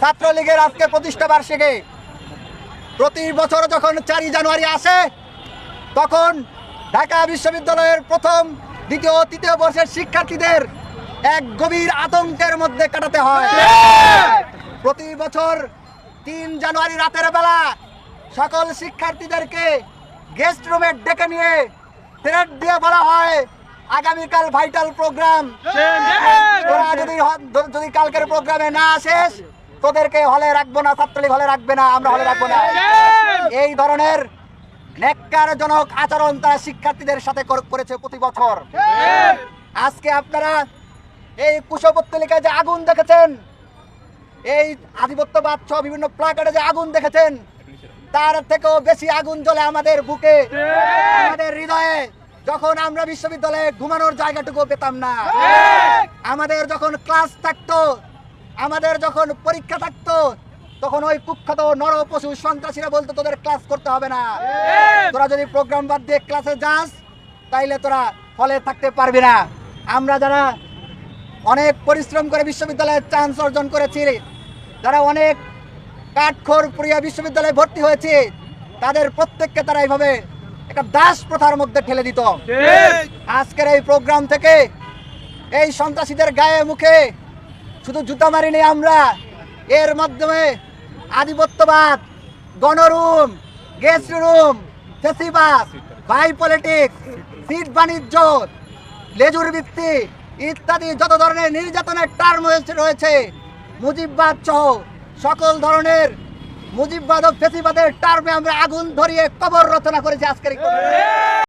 ছাত্রলীগের আজকে প্রতিষ্ঠা বার্ষিকী। প্রতি বছর যখন চারই জানুয়ারি আসে, তখন ঢাকা বিশ্ববিদ্যালয়ের প্রথম, দ্বিতীয়, তৃতীয় বর্ষের শিক্ষার্থীদের এক গভীর আতঙ্কের মধ্যে কাটাতে হয়। প্রতি বছর তিন জানুয়ারি রাতের বেলা সকল শিক্ষার্থীদেরকে গেস্ট রুমে ডেকে নিয়ে থ্রেট দিয়ে বলা হয় আগামীকাল ভাইটাল প্রোগ্রাম তোরা যদি যদি কালকের প্রোগ্রামে না আসিস তোদেরকে হলে রাখব না ছাত্রলীগ হলে রাখবে না আমরা হলে রাখব না। এই ধরনের নেককারজনক আচরণ তারা শিক্ষার্থীদের সাথে করেছে প্রতি বছর। আজকে আপনারা এই কুশপত্তলিকায় যে আগুন দেখেছেন এই আধিপত্যবাদ সহ বিভিন্ন প্লাকার্ডে যে আগুন দেখেছেন তার থেকেও বেশি আগুন জ্বলে আমাদের বুকে আমাদের হৃদয়ে। যখন আমরা বিশ্ববিদ্যালয়ে ঘুমানোর জায়গাটুকু পেতাম না আমাদের যখন ক্লাস থাকতো আমাদের যখন পরীক্ষা থাকতো তখন ওই কুখ্যাত নর পশু সন্ত্রাসীরা বলতো তোদের ক্লাস করতে হবে না। তোরা যদি প্রোগ্রাম বাদ দিয়ে ক্লাসে যাস তাইলে তোরা হলে থাকতে পারবি না। আমরা যারা অনেক পরিশ্রম করে বিশ্ববিদ্যালয়ে চান্স অর্জন করেছি যারা অনেক কাঠখোর প্রিয়া বিশ্ববিদ্যালয়ে ভর্তি হয়েছে তাদের প্রত্যেককে তারা এইভাবে একটা দাস প্রথার মধ্যে ঠেলে দিত। আজকের এই প্রোগ্রাম থেকে এই সন্ত্রাসীদের গায়ে মুখে শুধু জুতা মারিনি আমরা এর মাধ্যমে আধিপত্যবাদ গণরুম গেস্ট রুম ফেসিবাদ বাই পলিটিক্স সিট বাণিজ্য লেজুর ভিত্তি ইত্যাদি যত ধরনের নির্যাতনের টার্ম রয়েছে মুজিববাদ সহ সকল ধরনের মুজিববাদ ও ফেসিবাদের টার্মে আমরা আগুন ধরিয়ে কবর রচনা করেছি আজকের।